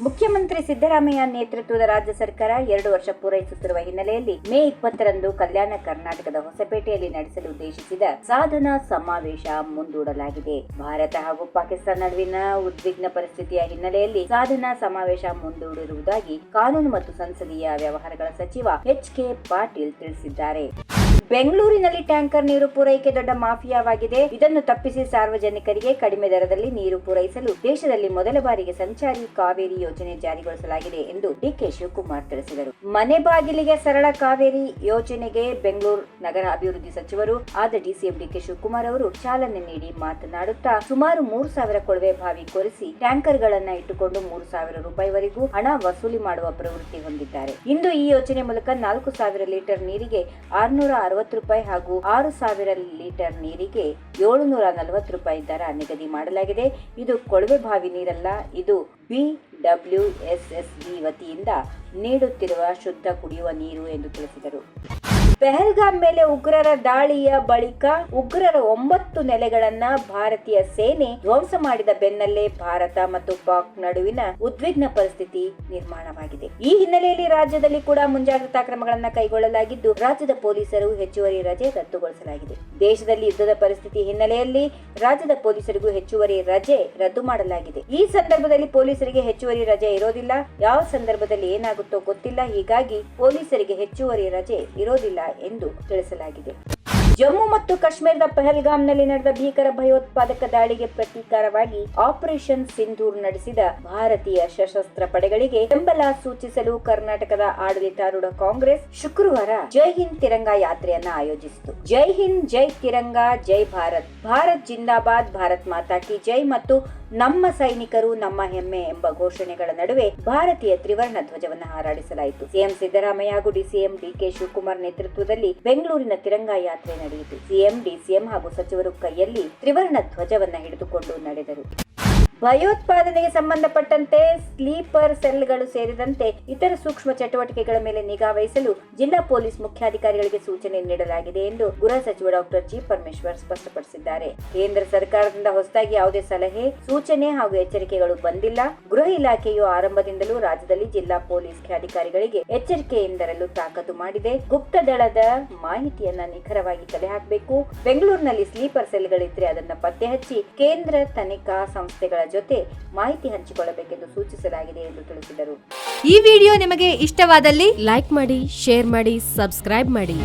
ಮುಖ್ಯಮಂತ್ರಿ ಸಿದ್ದರಾಮಯ್ಯ ನೇತೃತ್ವದ ರಾಜ್ಯ ಸರ್ಕಾರ ಎರಡು ವರ್ಷ ಪೂರೈಸುತ್ತಿರುವ ಹಿನ್ನೆಲೆಯಲ್ಲಿ ಮೇ ಇಪ್ಪತ್ತರಂದು ಕಲ್ಯಾಣ ಕರ್ನಾಟಕದ ಹೊಸಪೇಟೆಯಲ್ಲಿ ನಡೆಸಲು ಉದ್ದೇಶಿಸಿದ ಸಾಧನಾ ಸಮಾವೇಶ ಮುಂದೂಡಲಾಗಿದೆ. ಭಾರತ ಹಾಗೂ ಪಾಕಿಸ್ತಾನ ನಡುವಿನ ಉದ್ವಿಗ್ನ ಪರಿಸ್ಥಿತಿಯ ಹಿನ್ನೆಲೆಯಲ್ಲಿ ಸಾಧನಾ ಸಮಾವೇಶ ಮುಂದೂಡಿರುವುದಾಗಿ ಕಾನೂನು ಮತ್ತು ಸಂಸದೀಯ ವ್ಯವಹಾರಗಳ ಸಚಿವ ಎಚ್ ಕೆ ಪಾಟೀಲ್ ತಿಳಿಸಿದ್ದಾರೆ. ಬೆಂಗಳೂರಿನಲ್ಲಿ ಟ್ಯಾಂಕರ್ ನೀರು ಪೂರೈಕೆ ದೊಡ್ಡ ಮಾಫಿಯಾವಾಗಿದೆ. ಇದನ್ನು ತಪ್ಪಿಸಿ ಸಾರ್ವಜನಿಕರಿಗೆ ಕಡಿಮೆ ದರದಲ್ಲಿ ನೀರು ಪೂರೈಸಲು ದೇಶದಲ್ಲಿ ಮೊದಲ ಬಾರಿಗೆ ಸಂಚಾರಿ ಕಾವೇರಿ ಯೋಜನೆ ಜಾರಿಗೊಳಿಸಲಾಗಿದೆ ಎಂದು ಡಿಕೆ ಶಿವಕುಮಾರ್ ತಿಳಿಸಿದರು. ಮನೆ ಬಾಗಿಲಿಗೆ ಸರಳ ಕಾವೇರಿ ಯೋಜನೆಗೆ ಬೆಂಗಳೂರು ನಗರ ಅಭಿವೃದ್ಧಿ ಸಚಿವರು ಆದ ಡಿಸಿಎಂ ಡಿಕೆ ಶಿವಕುಮಾರ್ ಅವರು ಚಾಲನೆ ನೀಡಿ ಮಾತನಾಡುತ್ತಾ, ಸುಮಾರು ಮೂರು ಸಾವಿರ ಕೊಳವೆ ಬಾವಿ ಕೊರೆಸಿ ಟ್ಯಾಂಕರ್ಗಳನ್ನು ಇಟ್ಟುಕೊಂಡು ಮೂರು ಸಾವಿರ ರೂಪಾಯಿವರೆಗೂ ಹಣ ವಸೂಲಿ ಮಾಡುವ ಪ್ರವೃತ್ತಿ ಹೊಂದಿದ್ದಾರೆ. ಇಂದು ಈ ಯೋಜನೆ ಮೂಲಕ ನಾಲ್ಕು ಸಾವಿರ ಲೀಟರ್ ನೀರಿಗೆ ಆರುನೂರ ಅರವತ್ತು ರೂಪಾಯಿ ಹಾಗೂ ಆರು ಸಾವಿರ ಲೀಟರ್ ನೀರಿಗೆ ಏಳುನೂರ ನಲವತ್ತು ರೂಪಾಯಿ ದರ ನಿಗದಿ ಮಾಡಲಾಗಿದೆ. ಇದು ಕೊಳವೆ ಬಾವಿ ನೀರಲ್ಲ, ಇದು B W S S B ವತಿಯಿಂದ ನೀಡುತ್ತಿರುವ ಶುದ್ಧ ಕುಡಿಯುವ ನೀರು ಎಂದು ತಿಳಿಸಿದರು. ಪೆಹಲ್ಗಾಮ್ ಮೇಲೆ ಉಗ್ರರ ದಾಳಿಯ ಬಳಿಕ ಉಗ್ರರ ಒಂಬತ್ತು ನೆಲೆಗಳನ್ನ ಭಾರತೀಯ ಸೇನೆ ಧ್ವಂಸ ಮಾಡಿದ ಬೆನ್ನಲ್ಲೇ ಭಾರತ ಮತ್ತು ಪಾಕ್ ನಡುವಿನ ಉದ್ವಿಗ್ನ ಪರಿಸ್ಥಿತಿ ನಿರ್ಮಾಣವಾಗಿದೆ. ಈ ಹಿನ್ನೆಲೆಯಲ್ಲಿ ರಾಜ್ಯದಲ್ಲಿ ಕೂಡ ಮುಂಜಾಗ್ರತಾ ಕ್ರಮಗಳನ್ನು ಕೈಗೊಳ್ಳಲಾಗಿದ್ದು, ರಾಜ್ಯದ ಪೊಲೀಸರು ಹೆಚ್ಚುವರಿ ರಜೆ ರದ್ದುಗೊಳಿಸಲಾಗಿದೆ. ದೇಶದಲ್ಲಿ ಯುದ್ಧದ ಪರಿಸ್ಥಿತಿ ಹಿನ್ನೆಲೆಯಲ್ಲಿ ರಾಜ್ಯದ ಪೊಲೀಸರಿಗೂ ಹೆಚ್ಚುವರಿ ರಜೆ ರದ್ದು ಮಾಡಲಾಗಿದೆ. ಈ ಸಂದರ್ಭದಲ್ಲಿ ಪೊಲೀಸರಿಗೆ ಹೆಚ್ಚುವರಿ ರಜೆ ಇರೋದಿಲ್ಲ. ಯಾವ ಸಂದರ್ಭದಲ್ಲಿ ಏನಾಗುತ್ತೋ ಗೊತ್ತಿಲ್ಲ. ಹೀಗಾಗಿ ಪೊಲೀಸರಿಗೆ ಹೆಚ್ಚುವರಿ ರಜೆ ಇರೋದಿಲ್ಲ ಎಂದು ತಿಳಿಸಲಾಗಿದೆ. ಜಮ್ಮು ಮತ್ತು ಕಾಶ್ಮೀರದ ಪಹಲ್ಗಾಮ್ನಲ್ಲಿ ನಡೆದ ಭೀಕರ ಭಯೋತ್ಪಾದಕ ದಾಳಿಗೆ ಪ್ರತೀಕಾರವಾಗಿ ಆಪರೇಷನ್ ಸಿಂಧೂರ್ ನಡೆಸಿದ ಭಾರತೀಯ ಸಶಸ್ತ್ರ ಪಡೆಗಳಿಗೆ ಬೆಂಬಲ ಸೂಚಿಸಲು ಕರ್ನಾಟಕದ ಆಡಳಿತಾರೂಢ ಕಾಂಗ್ರೆಸ್ ಶುಕ್ರವಾರ ಜೈ ಹಿಂದ್ ತಿರಂಗ ಯಾತ್ರೆಯನ್ನ ಆಯೋಜಿಸಿತು. ಜೈ ಹಿಂದ್, ಜೈ ತಿರಂಗ, ಜೈ ಭಾರತ್. ಭಾರತ್ ಜಿಂದಾಬಾದ್, ಭಾರತ್ ಮಾತಾ ಕಿ ಜೈ ಮತ್ತು ನಮ್ಮ ಸೈನಿಕರು ನಮ್ಮ ಹೆಮ್ಮೆ ಎಂಬ ಘೋಷಣೆಗಳ ನಡುವೆ ಭಾರತೀಯ ತ್ರಿವರ್ಣ ಧ್ವಜವನ್ನು ಹಾರಾಡಿಸಲಾಯಿತು. ಸಿಎಂ ಸಿದ್ದರಾಮಯ್ಯ ಹಾಗೂ ಡಿಸಿಎಂ ಡಿಕೆ ಶಿವಕುಮಾರ್ ನೇತೃತ್ವದಲ್ಲಿ ಬೆಂಗಳೂರಿನ ತಿರಂಗ ಯಾತ್ರೆ ನಡೆಯಿತು. ಸಿಎಂ ಡಿಸಿಎಂ ಹಾಗೂ ಸಚಿವರು ಕೈಯಲ್ಲಿ ತ್ರಿವರ್ಣ ಧ್ವಜವನ್ನ ಹಿಡಿದುಕೊಂಡು ನಡೆದರು. ಭಯೋತ್ಪಾದನೆಗೆ ಸಂಬಂಧಪಟ್ಟಂತೆ ಸ್ಲೀಪರ್ ಸೆಲ್ಗಳು ಸೇರಿದಂತೆ ಇತರ ಸೂಕ್ಷ್ಮ ಚಟುವಟಿಕೆಗಳ ಮೇಲೆ ನಿಗಾ ವಹಿಸಲು ಜಿಲ್ಲಾ ಪೊಲೀಸ್ ಮುಖ್ಯಾಧಿಕಾರಿಗಳಿಗೆ ಸೂಚನೆ ನೀಡಲಾಗಿದೆ ಎಂದು ಗೃಹ ಸಚಿವ ಡಾಕ್ಟರ್ ಜಿ ಪರಮೇಶ್ವರ್ ಸ್ಪಷ್ಟಪಡಿಸಿದ್ದಾರೆ. ಕೇಂದ್ರ ಸರ್ಕಾರದಿಂದ ಹೊಸದಾಗಿ ಯಾವುದೇ ಸಲಹೆ, ಸೂಚನೆ ಹಾಗೂ ಎಚ್ಚರಿಕೆಗಳು ಬಂದಿಲ್ಲ. ಗೃಹ ಇಲಾಖೆಯು ಆರಂಭದಿಂದಲೂ ರಾಜ್ಯದಲ್ಲಿ ಜಿಲ್ಲಾ ಪೊಲೀಸ್ ಅಧಿಕಾರಿಗಳಿಗೆ ಎಚ್ಚರಿಕೆಯಿಂದರಲು ತಾಕತ್ತು ಮಾಡಿದೆ. ಗುಪ್ತ ದಳದ ಮಾಹಿತಿಯನ್ನ ನಿಖರವಾಗಿ ಕಲೆ ಹಾಕಬೇಕು. ಬೆಂಗಳೂರಿನಲ್ಲಿ ಸ್ಲೀಪರ್ ಸೆಲ್ಗಳಿದ್ರೆ ಅದನ್ನ ಪತ್ತೆ ಹಚ್ಚಿ ಕೇಂದ್ರ ತನಿಖಾ ಸಂಸ್ಥೆಗಳ ಜೊತೆ ಮಾಹಿತಿ ಹಂಚಿಕೊಳ್ಳಬೇಕೆಂದು ಸೂಚಿಸಲಾಗಿದೆ ಎಂದು ತಿಳಿಸಿದರು. ಈ ವಿಡಿಯೋ ನಿಮಗೆ ಇಷ್ಟವಾದಲ್ಲಿ ಲೈಕ್ ಮಾಡಿ, ಶೇರ್ ಮಾಡಿ, ಸಬ್ಸ್ಕ್ರೈಬ್ ಮಾಡಿ.